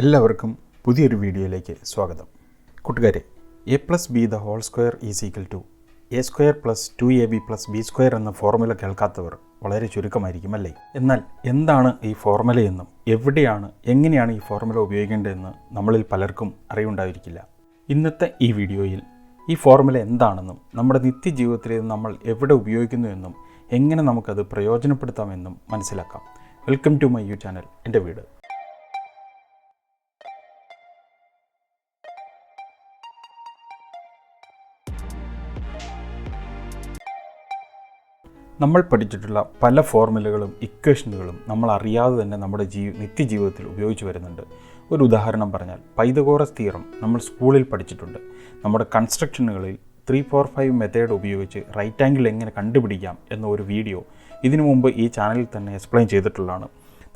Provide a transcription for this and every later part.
എല്ലാവർക്കും പുതിയൊരു വീഡിയോയിലേക്ക് സ്വാഗതം. കൂട്ടുകാരെ A plus B the whole square is equal to A square plus two A B plus B square എന്ന ഫോർമുല കേൾക്കാത്തവർ വളരെ ചുരുക്കമായിരിക്കും അല്ലേ? എന്നാൽ എന്താണ് ഈ ഫോർമുലയെന്നും എവിടെയാണ് എങ്ങനെയാണ് ഈ ഫോർമുല ഉപയോഗിക്കേണ്ടതെന്ന് നമ്മളിൽ പലർക്കും അറിവുണ്ടായിരിക്കില്ല. ഇന്നത്തെ ഈ വീഡിയോയിൽ ഈ ഫോർമുല എന്താണെന്നും നമ്മുടെ നിത്യജീവിതത്തിൽ ഇത് നമ്മൾ എവിടെ ഉപയോഗിക്കുന്നു എന്നും എങ്ങനെ നമുക്കത് പ്രയോജനപ്പെടുത്താമെന്നും മനസ്സിലാക്കാം. Welcome to my you channel എന്റെ വീട്. നമ്മൾ പഠിച്ചിട്ടുള്ള പല ഫോർമുലകളും ഇക്വേഷനുകളും നമ്മൾ അറിയാതെ തന്നെ നമ്മുടെ ജീവി നിത്യജീവിതത്തിൽ ഉപയോഗിച്ച് വരുന്നുണ്ട്. ഒരു ഉദാഹരണം പറഞ്ഞാൽ പൈതകോറസ് തീറം നമ്മൾ സ്കൂളിൽ പഠിച്ചിട്ടുണ്ട്. നമ്മുടെ കൺസ്ട്രക്ഷനുകളിൽ ത്രീ ഫോർ ഫൈവ് മെത്തേഡ് ഉപയോഗിച്ച് റൈറ്റ് ആംഗിൾ എങ്ങനെ കണ്ടുപിടിക്കാം എന്ന ഒരു വീഡിയോ ഇതിനു മുമ്പ് ഈ ചാനലിൽ തന്നെ എക്സ്പ്ലെയിൻ ചെയ്തിട്ടുള്ളതാണ്.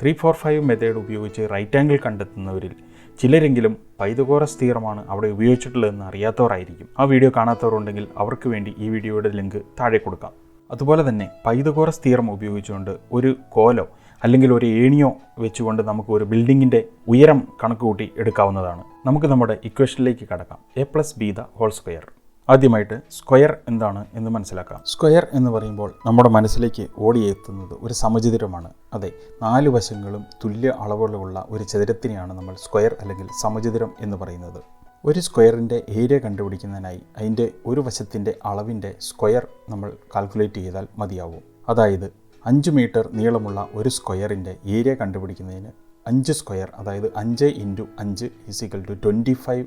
ത്രീ ഫോർ ഫൈവ് മെത്തേഡ് ഉപയോഗിച്ച് റൈറ്റ് ആംഗിൾ കണ്ടെത്തുന്നവരിൽ ചിലരെങ്കിലും പൈതകോറസ് തീറമാണ് അവിടെ ഉപയോഗിച്ചിട്ടുള്ളതെന്ന് അറിയാത്തവരായിരിക്കും. ആ വീഡിയോ കാണാത്തവരുണ്ടെങ്കിൽ അവർക്ക് വേണ്ടി ഈ വീഡിയോയുടെ ലിങ്ക് താഴെ കൊടുക്കാം. അതുപോലെ തന്നെ പൈതകോറസ് തീറം ഉപയോഗിച്ചുകൊണ്ട് ഒരു കോലോ അല്ലെങ്കിൽ ഒരു ഏണിയോ വെച്ചുകൊണ്ട് നമുക്ക് ഒരു ബിൽഡിങ്ങിന്റെ ഉയരം കണക്ക് കൂട്ടി എടുക്കാവുന്നതാണ്. നമുക്ക് നമ്മുടെ ഇക്വേഷനിലേക്ക് കടക്കാം. A plus B the whole square ആദ്യമായിട്ട് സ്ക്വയർ എന്താണ് എന്ന് മനസ്സിലാക്കാം. സ്ക്വയർ എന്ന് പറയുമ്പോൾ നമ്മുടെ മനസ്സിലേക്ക് ഓടിയെത്തുന്നത് ഒരു സമചിതരമാണ്. അതെ നാല് വശങ്ങളും തുല്യ അളവുകളുള്ള ഒരു ചതുരത്തിനെയാണ് നമ്മൾ സ്ക്വയർ അല്ലെങ്കിൽ സമചിതരം എന്ന് പറയുന്നത്. ഒരു സ്ക്വയറിന്റെ ഏരിയ കണ്ടുപിടിക്കുന്നതിനായി അതിന്റെ ഒരു വശത്തിന്റെ അളവിന്റെ സ്ക്വയർ നമ്മൾ കാൽക്കുലേറ്റ് ചെയ്താൽ മതിയാവും. അതായത് അഞ്ച് മീറ്റർ നീളമുള്ള ഒരു സ്ക്വയറിന്റെ ഏരിയ കണ്ടുപിടിക്കുന്നതിന് അഞ്ച് സ്ക്വയർ അതായത് അഞ്ച് ഇന്റു അഞ്ച് is equal to twenty five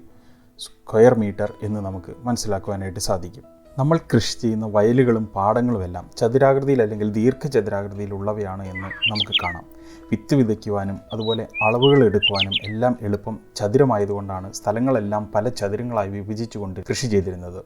square metre എന്ന് നമുക്ക് മനസ്സിലാക്കുവാനായിട്ട് സാധിക്കും. നമ്മൾ കൃഷി ചെയ്യുന്ന വയലുകളും പാടങ്ങളുമെല്ലാം ചതുരാകൃതിയിൽ അല്ലെങ്കിൽ ദീർഘചതുരാകൃതിയിലുള്ളവയാണ് എന്ന് നമുക്ക് കാണാം. വിത്ത് വിതയ്ക്കുവാനും അതുപോലെ അളവുകൾ എടുക്കുവാനും എല്ലാം എളുപ്പം ചതുരമായതുകൊണ്ടാണ് സ്ഥലങ്ങളെല്ലാം പല ചതുരങ്ങളായി വിഭജിച്ചുകൊണ്ട് കൃഷി ചെയ്തിരുന്നത്.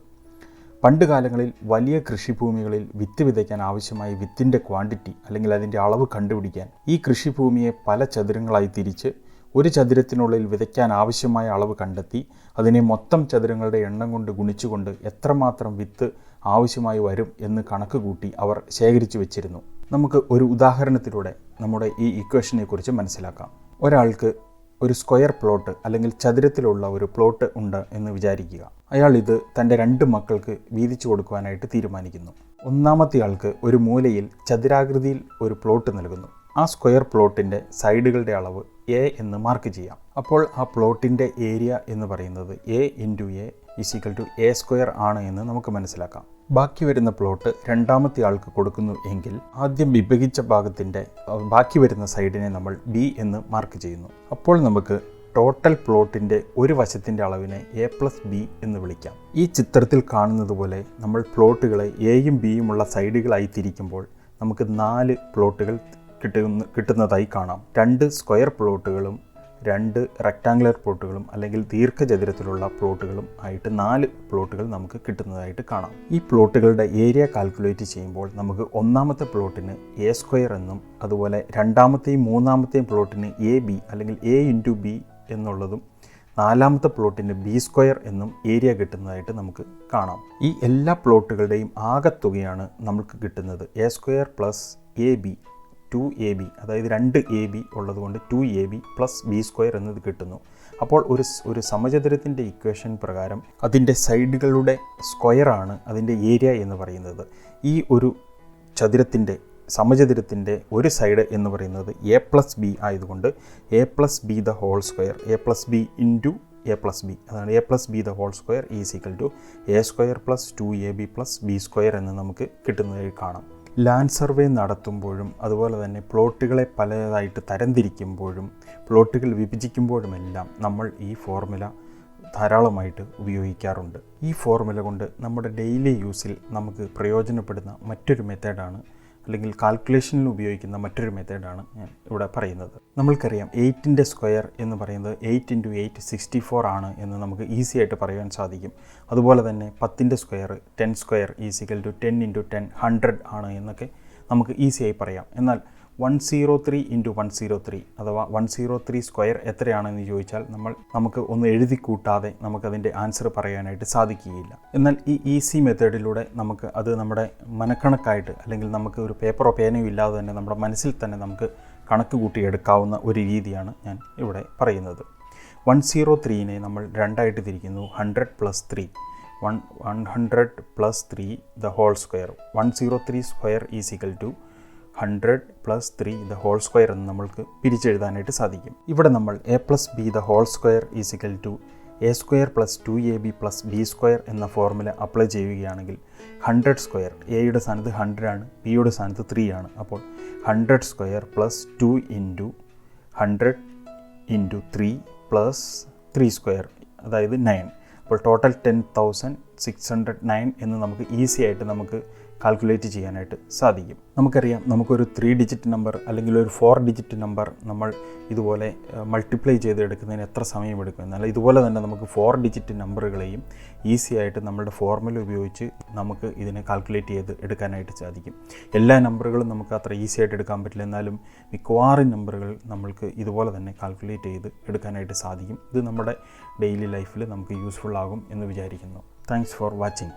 പണ്ട് കാലങ്ങളിൽ വലിയ കൃഷിഭൂമികളിൽ വിത്ത് വിതയ്ക്കാൻ ആവശ്യമായ വിത്തിന്റെ ക്വാണ്ടിറ്റി അല്ലെങ്കിൽ അതിന്റെ അളവ് കണ്ടുപിടിക്കാൻ ഈ കൃഷിഭൂമിയെ പല ചതുരങ്ങളായി തിരിച്ച് ഒരു ചതുരത്തിനുള്ളിൽ വിതയ്ക്കാൻ ആവശ്യമായ അളവ് കണ്ടെത്തി അതിനെ മൊത്തം ചതുരങ്ങളുടെ എണ്ണം കൊണ്ട് ഗുണിച്ചുകൊണ്ട് എത്രമാത്രം വിത്ത് ആവശ്യമായി വരും എന്ന് കണക്ക് കൂട്ടി അവർ ശേഖരിച്ചു വെച്ചിരുന്നു. നമുക്ക് ഒരു ഉദാഹരണത്തിലൂടെ നമ്മുടെ ഈ ഇക്വേഷനെ കുറിച്ച് മനസ്സിലാക്കാം. ഒരാൾക്ക് ഒരു സ്ക്വയർ പ്ലോട്ട് അല്ലെങ്കിൽ ചതുരത്തിലുള്ള ഒരു പ്ലോട്ട് ഉണ്ട് എന്ന് വിചാരിക്കുക. അയാൾ ഇത് തന്റെ രണ്ട് മക്കൾക്ക് വീതിച്ചു കൊടുക്കുവാനായിട്ട് തീരുമാനിക്കുന്നു. ഒന്നാമത്തെ ആൾക്ക് ഒരു മൂലയിൽ ചതുരാകൃതിയിൽ ഒരു പ്ലോട്ട് നൽകുന്നു. ആ സ്ക്വയർ പ്ലോട്ടിന്റെ സൈഡുകളുടെ അളവ് എ എന്ന് മാർക്ക് ചെയ്യാം. അപ്പോൾ ആ പ്ലോട്ടിന്റെ ഏരിയ എന്ന് പറയുന്നത് A into A is equal to A square ആണ് എന്ന് നമുക്ക് മനസ്സിലാക്കാം. ബാക്കി വരുന്ന പ്ലോട്ട് രണ്ടാമത്തെ ആൾക്ക് കൊടുക്കുന്നു എങ്കിൽ ആദ്യം വിഭജിച്ച ഭാഗത്തിന്റെ ബാക്കി വരുന്ന സൈഡിനെ നമ്മൾ ബി എന്ന് മാർക്ക് ചെയ്യുന്നു. അപ്പോൾ നമുക്ക് ടോട്ടൽ പ്ലോട്ടിന്റെ ഒരു വശത്തിന്റെ അളവിനെ എ പ്ലസ് ബി എന്ന് വിളിക്കാം. ഈ ചിത്രത്തിൽ കാണുന്നത് പോലെ നമ്മൾ പ്ലോട്ടുകളെ എയും ബിയും ഉള്ള സൈഡുകളായി തിരിക്കുമ്പോൾ നമുക്ക് നാല് പ്ലോട്ടുകൾ കിട്ടുന്ന കിട്ടുന്നതായി കാണാം. രണ്ട് സ്ക്വയർ പ്ലോട്ടുകളും രണ്ട് റെക്റ്റാങ്കുലർ പ്ലോട്ടുകളും അല്ലെങ്കിൽ ദീർഘചതുരത്തിലുള്ള പ്ലോട്ടുകളും ആയിട്ട് നാല് പ്ലോട്ടുകൾ നമുക്ക് കിട്ടുന്നതായിട്ട് കാണാം. ഈ പ്ലോട്ടുകളുടെ ഏരിയ കാൽക്കുലേറ്റ് ചെയ്യുമ്പോൾ നമുക്ക് ഒന്നാമത്തെ പ്ലോട്ടിന് എ സ്ക്വയർ എന്നും അതുപോലെ രണ്ടാമത്തെയും മൂന്നാമത്തെയും പ്ലോട്ടിന് എ ബി അല്ലെങ്കിൽ എ ഇന്റു ബി എന്നുള്ളതും നാലാമത്തെ പ്ലോട്ടിന് ബി സ്ക്വയർ എന്നും ഏരിയ കിട്ടുന്നതായിട്ട് നമുക്ക് കാണാം. ഈ എല്ലാ പ്ലോട്ടുകളുടെയും ആകത്തുകയാണ് നമുക്ക് കിട്ടുന്നത്. A square plus A B. Two A B അതായത് രണ്ട് എ ബി ഉള്ളതുകൊണ്ട് two A B plus B square എന്നത് കിട്ടുന്നു. അപ്പോൾ ഒരു ഒരു സമചതുരത്തിന്റെ ഇക്വേഷൻ പ്രകാരം അതിന്റെ സൈഡുകളുടെ സ്ക്വയറാണ് അതിന്റെ ഏരിയ എന്ന് പറയുന്നത്. ഈ ഒരു ചതുരത്തിന്റെ സമചതുരത്തിന്റെ ഒരു സൈഡ് എന്ന് പറയുന്നത് എ പ്ലസ് ബി ആയതുകൊണ്ട് A plus B the whole square A plus B into A plus B അതാണ് A plus B the whole square is equal to A square plus two A B plus B square എന്ന് നമുക്ക് കിട്ടുന്നതായി കാണാം. Land survey നടത്തുമ്പോഴും അതുപോലെ തന്നെ പ്ലോട്ടുകളെ പലതായിട്ട് തരംതിരിക്കുമ്പോഴും പ്ലോട്ടുകൾ വിഭജിക്കുമ്പോഴുമെല്ലാം നമ്മൾ ഈ formula ധാരാളമായിട്ട് ഉപയോഗിക്കാറുണ്ട്. ഈ ഫോർമുല കൊണ്ട് നമ്മുടെ ഡെയിലി യൂസിൽ നമുക്ക് പ്രയോജനപ്പെടുന്ന മറ്റൊരു മെത്തേഡാണ് അല്ലെങ്കിൽ കാൽക്കുലേഷനിൽ ഉപയോഗിക്കുന്ന മറ്റൊരു മെത്തേഡാണ് ഞാൻ ഇവിടെ പറയുന്നത്. നമ്മൾക്കറിയാം എയ്റ്റിന്റെ സ്ക്വയർ എന്ന് പറയുന്നത് eight into eight sixty four ആണ് എന്ന് നമുക്ക് ഈസി ആയിട്ട് പറയാൻ സാധിക്കും. അതുപോലെ തന്നെ പത്തിന്റെ square ten square is equal to ten into ten hundred ആണ് എന്നൊക്കെ നമുക്ക് ഈസിയായി പറയാം. എന്നാൽ one zero three into one zero three അഥവാ വൺ സീറോ ത്രീ സ്ക്വയർ എത്രയാണെന്ന് ചോദിച്ചാൽ നമ്മൾ നമുക്ക് ഒന്ന് എഴുതി കൂട്ടാതെ നമുക്കതിന്റെ ആൻസർ പറയാനായിട്ട് സാധിക്കുകയില്ല. എന്നാൽ ഈ ഈസി മെത്തേഡിലൂടെ നമുക്ക് അത് നമ്മുടെ മനക്കണക്കായിട്ട് അല്ലെങ്കിൽ നമുക്ക് ഒരു പേപ്പറോ പേനയോ ഇല്ലാതെ തന്നെ നമ്മുടെ മനസ്സിൽ തന്നെ നമുക്ക് കണക്ക് കൂട്ടിയെടുക്കാവുന്ന ഒരു രീതിയാണ് ഞാൻ ഇവിടെ പറയുന്നത്. വൺ സീറോ ത്രീനെ നമ്മൾ രണ്ടായിട്ട് തിരിക്കുന്നു. Hundred plus three one one hundred plus three the whole square one zero three square is equal to hundred plus three the whole square എന്ന് നമ്മൾക്ക് പിരിച്ചെഴുതാനായിട്ട് സാധിക്കും. ഇവിടെ നമ്മൾ A plus B the whole square is equal to A square plus two A B plus B square എന്ന formula apply ചെയ്യുകയാണെങ്കിൽ hundred square എയുടെ സ്ഥാനത്ത് ഹൺഡ്രഡ് ആണ് ബിയുടെ സ്ഥാനത്ത് ത്രീ ആണ്. അപ്പോൾ hundred square plus two into hundred into three plus three square അതായത് നയൻ അപ്പോൾ total ten thousand six hundred nine എന്ന് നമുക്ക് ഈസി ആയിട്ട് നമുക്ക് കാൽക്കുലേറ്റ് ചെയ്യാനായിട്ട് സാധിക്കും. നമുക്കറിയാം നമുക്കൊരു ത്രീ ഡിജിറ്റ് നമ്പർ അല്ലെങ്കിൽ ഒരു ഫോർ ഡിജിറ്റ് നമ്പർ നമ്മൾ ഇതുപോലെ മൾട്ടിപ്ലൈ ചെയ്തെടുക്കുന്നതിന് എത്ര സമയമെടുക്കും എന്നാൽ ഇതുപോലെ തന്നെ നമുക്ക് ഫോർ ഡിജിറ്റ് നമ്പറുകളെയും ഈസി ആയിട്ട് നമ്മുടെ ഫോർമുല ഉപയോഗിച്ച് നമുക്ക് ഇതിനെ കാൽക്കുലേറ്റ് ചെയ്ത് എടുക്കാനായിട്ട് സാധിക്കും. എല്ലാ നമ്പറുകളും നമുക്ക് അത്ര ഈസി ആയിട്ട് എടുക്കാൻ പറ്റില്ല. എന്നാലും മിക്കവാറും നമ്പറുകൾ നമ്മൾക്ക് ഇതുപോലെ തന്നെ കാൽക്കുലേറ്റ് ചെയ്ത് എടുക്കാനായിട്ട് സാധിക്കും. ഇത് നമ്മുടെ ഡെയിലി ലൈഫിൽ നമുക്ക് യൂസ്ഫുൾ ആകും എന്ന് വിചാരിക്കുന്നു. Thanks for watching